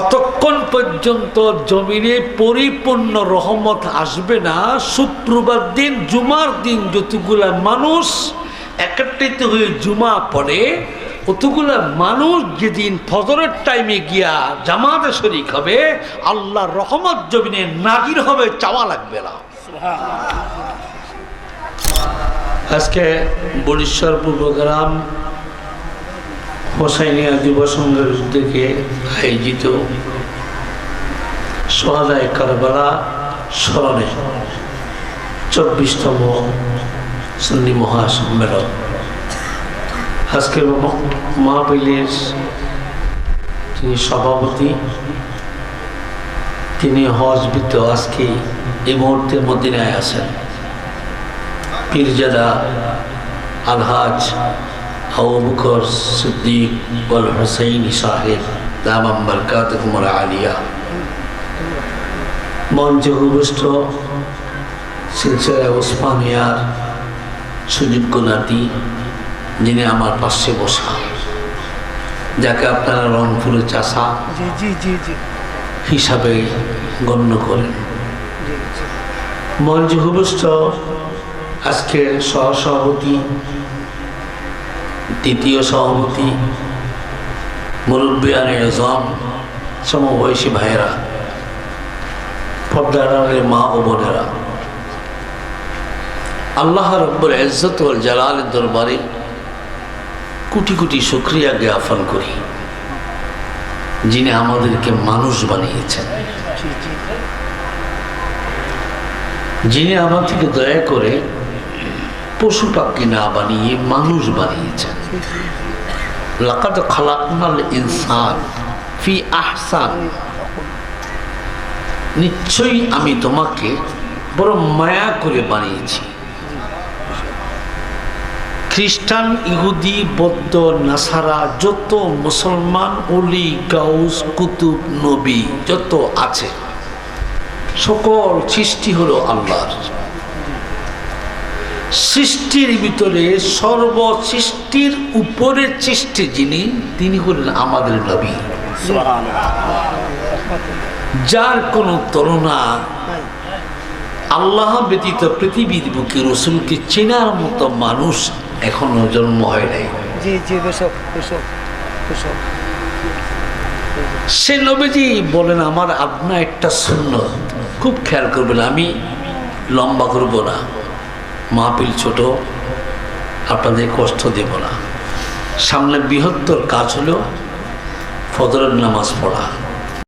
অতক্ষণ পর্যন্ত জমিনে পরিপূর্ণ রহমত আসবে না। শুক্রবার দিন জুমার দিন যতগুলা মানুষ একত্রিত হয়ে জুমা পড়ে অতগুলা মানুষ যেদিন ফজরের টাইমে গিয়া জামাতে শরিক হবে আল্লাহর রহমত জমিনে নাজির হবে চাওয়া লাগবে না। আজকে বরিশ্বর পূর্বগ্রাম হোসাইনিয়া যুব সংঘের উদ্যোগে আয়োজিত সোহাদায় কারবালা স্মরণে চব্বিশতম সুন্নি মহাসম্মেলন। আজকের মহাবিলের তিনি সভাপতি, তিনি হজবিত আজকে এই মুহূর্তের মদিনায় আছেন। পীরজাদা আলহাজ আবু বকর সিদ্দিক ওয়াল হুসাইন সাহেব দামাম বরকাতকুমর আলিয়া। মঞ্চে উপবিষ্ট সিলসিলা ওসমানিয়ার সুযোগ্য নাতি যিনি আমার পাশে বসা যাকে আপনারা রংপুরে চাষা হিসাবে গণ্য করেন। মঞ্চে উপবিষ্ট আজকের সহসভাপতি দ্বিতীয় সভাপতি মুরব্বিয়ান এজম সমবয়সী ভাইয়েরা পদ্মারের মা ও বোনেরা। আল্লাহ রব্বুল ওয়াল জালালের দরবারে কোটি কোটি শুক্রিয়া জ্ঞাপন করি, যিনি আমাদেরকে মানুষ বানিয়েছেন। যিনি আমার থেকে দয়া করে পশু পাখি না বানিয়ে মানুষ বানিয়েছেন। লাকাদ খালাকনাল ইনসান ফি আহসান। নিশ্চয়ই আমি তোমাকে বড় মায়া করে বানিয়েছি। খ্রিস্টান, ইহুদি, বৌদ্ধ, নাসারা, যত মুসলমান, অলি, গাউস, কুতুব, নবী যত আছে, সকল সৃষ্টি হলো আল্লাহর। সৃষ্টির ভিতরে সর্ব সৃষ্টির উপরের সৃষ্টি যিনি তিনি হলেন আমাদের নবী। যার কোনো তুলনা আল্লাহ ব্যতীত পৃথিবীর বুকে রসুলকে চেনার মতো মানুষ এখনও জন্ম হয় নাই। সে নবীজি বলেন আমার আপনা একটা শূন্য খুব খেয়াল করবেন আমি লম্বা করব না। মাহপিল ছোট আপনাদের কষ্ট দেব না। সামনে বৃহত্তর কাজ হলো ফজরের নামাজ পড়া।